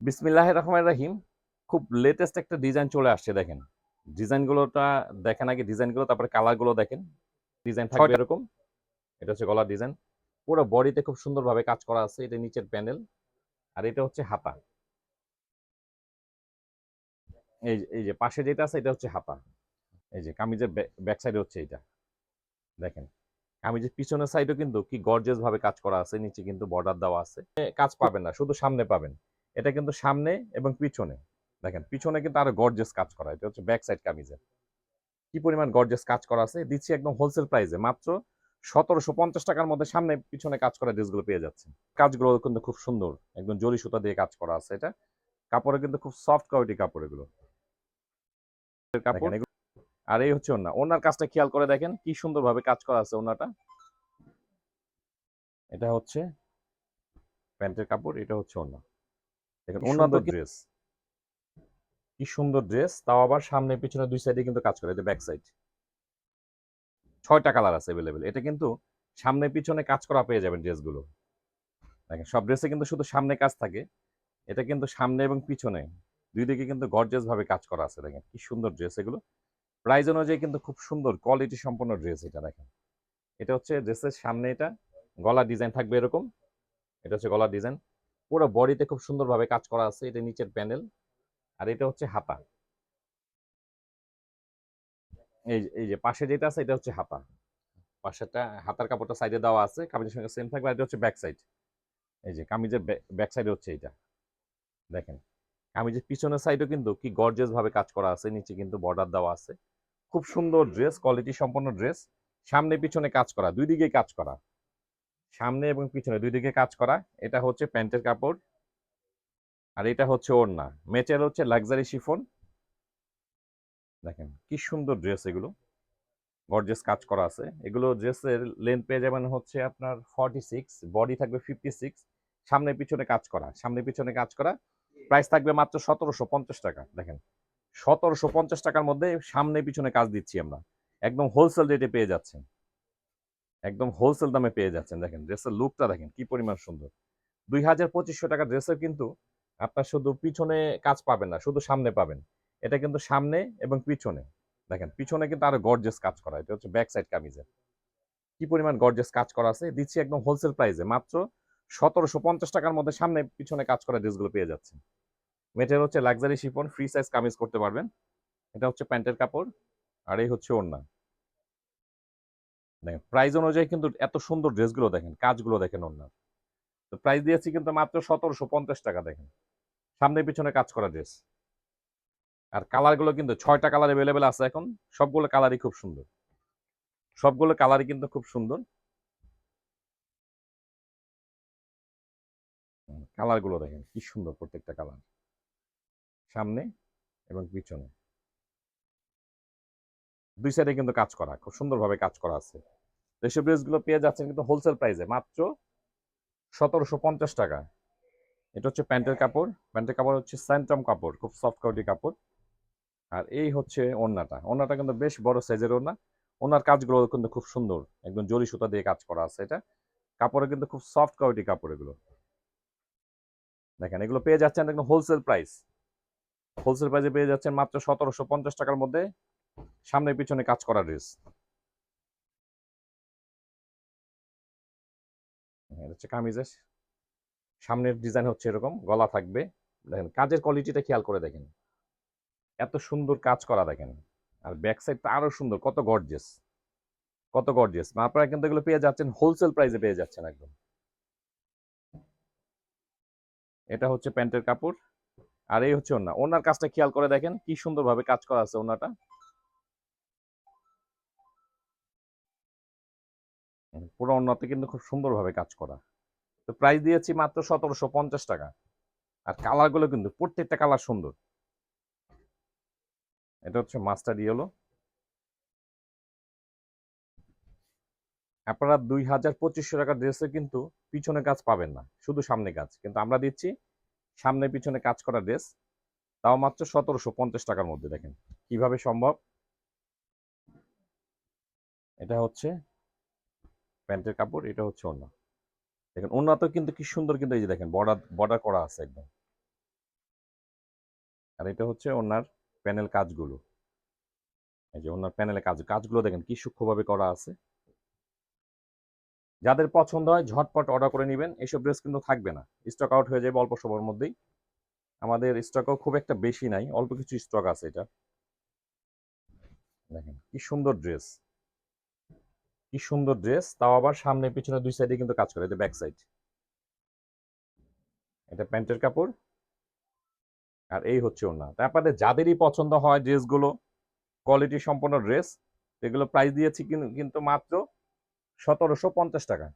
বিসমিল্লাহ রহমান রাহিম। খুব লেটেস্ট একটা ডিজাইন চলে আসছে দেখেন। ডিজাইনগুলোটা দেখেন আগে ডিজাইনগুলো তারপরে কালারগুলো দেখেন। ডিজাইন থাকবে এরকম। এটা হচ্ছে গলার ডিজাইন পুরো বডিতে খুব সুন্দরভাবে কাজ করা আছে এটা নিচের প্যানেল আর এটা হচ্ছে হাতা। এই যে- এই যে পাশে যেটা আছে এটা হচ্ছে হাতা। এই যে কামিজের ব্যাক সাইডে হচ্ছে এটা দেখেন। কামিজের পিছনের সাইডেও কিন্তু কি গর্জিয়াস ভাবে কাজ করা আছে নিচে কিন্তু বর্ডার দেওয়া আছে। কাজ পাবেন না শুধু সামনে পাবেন। এটা কিন্তু সামনে এবং পিছনে। দেখেন পিছনে কিন্তু আরও গর্জিয়াস কাজ করা। এটা হচ্ছে ব্যাক সাইড কামিজের। কি পরিমাণ গর্জিয়াস কাজ করা আছে? দিচ্ছি একদম হোলসেল প্রাইসে মাত্র সতেরোশো পঞ্চাশ টাকার মধ্যে সামনে পিছনে কাজ করা ড্রেসগুলো পেয়ে যাচ্ছেন কাজগুলো কিন্তু খুব সুন্দর। একদম জরি সুতা দিয়ে কাজ করা আছে এটা। কাপড়ে কিন্তু খুব সফট কোয়ালিটি কাপড় এগুলো। কাপড়? আর এই হচ্ছে ওনা ওনার কাজটা খেয়াল করে দেখেন কি সুন্দরভাবে কাজ করা আছে ওনাটা এটা হচ্ছে প্যান্টের কাপড় এটা হচ্ছে ওনা দেখেন কি সুন্দর ড্রেস কি সুন্দর ড্রেস তাও আবার সামনে পিছনে দুই সাইডে কিন্তু কাজ করে ব্যাক সাইড ছয়টা কালার আছে অ্যাভেলেবেল এটা কিন্তু সামনে পিছনে কাজ করা পেয়ে যাবেন ড্রেসগুলো দেখেন সব ড্রেসে কিন্তু শুধু সামনে কাজ থাকে। এটা কিন্তু সামনে এবং পিছনে দুই দিকে কিন্তু গর্জিয়াস ভাবে কাজ করা আছে। দেখেন কি সুন্দর ড্রেস এগুলো। প্রাইস অনুযায়ী কিন্তু খুব সুন্দর কোয়ালিটি সম্পন্ন ড্রেস এটা দেখেন। এটা হচ্ছে ড্রেসের সামনে এটা গলা ডিজাইন থাকবে এরকম। এটা হচ্ছে গলা ডিজাইন পুরো বডিতে খুব সুন্দরভাবে কাজ করা আছে। এটা নিচের প্যানেল আর এটা হচ্ছে হাতা। এই এই যে পাশে যেটা আছে এটা হচ্ছে হাতা। পাশেরটা, হাতার কাপড়টা সাইডে দেওয়া আছে, কামিজের সঙ্গে সেম থাকবে এটা হচ্ছে ব্যাক সাইড এই যে কামিজের ব্যাক সাইডে হচ্ছে এটা দেখেন, কামিজের পিছনের সাইডেও কিন্তু কি গর্জিয়াস ভাবে কাজ করা আছে, নিচে কিন্তু বর্ডার দেওয়া আছে। খুব সুন্দর ড্রেস কোয়ালিটি সম্পন্ন ড্রেস সামনে পিছনে কাজ করা, দুই দিকে কাজ করা। সামনে এবং পিছনে দুই দিকে কাজ করা, এটা হচ্ছে প্যান্টের কাপড় আর এটা হচ্ছে ওড়না। মেচের হচ্ছে লাক্সারি শিফন। দেখেন, কি সুন্দর ড্রেস এগুলো। গর্জিয়াস কাজ করা আছে। এগুলো ড্রেসের লেন্থ পেয়ে যাবেন হচ্ছে আপনার ফর্টি সিক্স বডি থাকবে ফিফটি সিক্স সামনে পিছনে কাজ করা। সামনে পিছনে কাজ করা প্রাইস থাকবে মাত্র সতেরোশো পঞ্চাশ টাকা। দেখেন, সতেরোশো পঞ্চাশ টাকার মধ্যে সামনে পিছনে কাজ দিচ্ছি আমরা। একদম হোলসেল রেটে পেয়ে যাচ্ছেন। একদম হোলসেল দামে পেয়ে যাচ্ছেন। দেখেন ড্রেসের লুকটা দেখেন কি পরিমাণ সুন্দর। দুই হাজার পঁচিশশো টাকা ড্রেসের কিন্তু আপনার শুধু পিছনে কাজ পাবেন না, শুধু সামনে পাবেন। এটা কিন্তু সামনে এবং পিছনে। দেখেন পিছনে কিন্তু আরও গর্জেস কাজ করা। এটা হচ্ছে ব্যাক সাইড কামিজের। কি পরিমাণ গর্জেস কাজ করা আছে? দিচ্ছি একদম হোলসেল প্রাইসে মাত্র সতেরোশো পঞ্চাশ টাকার মধ্যে সামনে পিছনে কাজ করা ড্রেসগুলো পেয়ে যাচ্ছেন। মেটেরিয়াল হচ্ছে luxury chiffon free size kameez করতে পারবেন। এটা হচ্ছে প্যান্টের কাপড় আর এই হচ্ছে ওড়না। দেখেন প্রাইস অনুযায়ী কিন্তু এত সুন্দর ড্রেসগুলো দেখেন, কাজগুলো দেখেন ওড়নার তো প্রাইস দিয়েছি কিন্তু মাত্র সতেরোশো পঞ্চাশ টাকা দেখেন। সামনে পিছনে কাজ করা ড্রেস আর কালারগুলো কিন্তু ছয়টা কালার অ্যাভেলেবেল আছে এখন, সবগুলো কালারই খুব সুন্দর। সবগুলো কালারই কিন্তু খুব সুন্দর। কালারগুলো দেখেন, কি সুন্দর প্রত্যেকটা কালার সামনে এবং পিছনে। দুই সাইডে কিন্তু কাজ করা, খুব সুন্দরভাবে কাজ করা আছে। তো এইসব ড্রেসগুলো পেয়ে যাচ্ছেন কিন্তু হোলসেল প্রাইসে মাত্র সতেরোশো পঞ্চাশ টাকা। এটা হচ্ছে প্যান্টের কাপড়। প্যান্টের কাপড় হচ্ছে স্যান্টম কাপড়, খুব সফট কোয়ালিটি কাপড়। আর এই হচ্ছে ওড়নাটা। ওড়নাটা কিন্তু বেশ বড় সাইজের ওড়না। ওনার কাজগুলো কিন্তু খুব সুন্দর। একদম জরি সুতা দিয়ে কাজ করা আছে এটা। কাপড়ে কিন্তু খুব সফট কোয়ালিটি কাপড় এগুলো। দেখেন, এগুলো পেয়ে যাচ্ছেন একদম হোলসেল প্রাইস হোলসেল প্রাইসে পেয়ে যাচ্ছেন মাত্র সতেরোশো পঞ্চাশ টাকার মধ্যে সামনে পিছনে কাজ করা ড্রেস এটা হচ্ছে কামিজের। সামনের ডিজাইন হচ্ছে এরকম, গলা থাকবে। দেখেন, কাজের কোয়ালিটিটা খেয়াল করে দেখেন। এত সুন্দর কাজ করা দেখেন। আর ব্যাক সাইডটা আরও সুন্দর, কত গর্জিয়াস কত গর্জিয়াস আপনারা কিন্তু এগুলো পেয়ে যাচ্ছেন হোলসেল প্রাইসে পেয়ে যাচ্ছেন একদম। এটা হচ্ছে প্যান্টের কাপড়। আর এই হচ্ছে ওনার ওনার কাজটা খেয়াল করে দেখেন, কি সুন্দরভাবে কাজ করা আছে ওনাটা পুরো ওনাতে কিন্তু খুব সুন্দরভাবে কাজ করা। তো প্রাইস দিয়েছি মাত্র সতেরোশো পঞ্চাশ টাকা। আর কালারগুলো কিন্তু, প্রত্যেকটা কালার সুন্দর। এটা হচ্ছে মাস্টার ইয়েলো আপনারা দুই হাজার পঁচিশশো টাকার ড্রেসে কিন্তু পিছনে কাজ পাবেন না, শুধু সামনে কাজ। কিন্তু আমরা দিচ্ছি সামনে পিছনে কাজ করা ড্রেস তাও মাত্র সতেরোশো পঞ্চাশ টাকার মধ্যে দেখেন, কীভাবে সম্ভব? এটা হচ্ছে প্যান্টের কাপড়, এটা হচ্ছে ওড়না। দেখেন ওড়না তো কিন্তু কি সুন্দর কিন্তু এই যে দেখেন, বর্ডার বর্ডার করা আছে একদম। আর এটা হচ্ছে ওনার প্যানেল কাজগুলো। এই যে ওনার প্যানেলে কাজ, কাজগুলো দেখেন কি সূক্ষ্মভাবে করা আছে। যাদের পছন্দ হয়, ঝটপট অর্ডার করে নেবেন। এসব ড্রেস কিন্তু থাকবে না। স্টক আউট হয়ে যাবে অল্প সময়ের মধ্যেই। আমাদের স্টকও খুব একটা বেশি নাই, অল্প কিছু স্টক আছে এটা। দেখেন, কি সুন্দর ড্রেস। কি সুন্দর ড্রেস তাও আবার সামনে পিছনে দুই সাইডে কিন্তু কাজ করে এটা ব্যাক সাইড এটা প্যান্টের কাপড় আর এই হচ্ছে ওনা তাই আপনাদের যাদেরই পছন্দ হয় ড্রেসগুলো কোয়ালিটি সম্পন্ন ড্রেস এগুলো প্রাইস দিয়েছি কিন্তু কিন্তু মাত্র সতেরোশো পঞ্চাশ টাকা।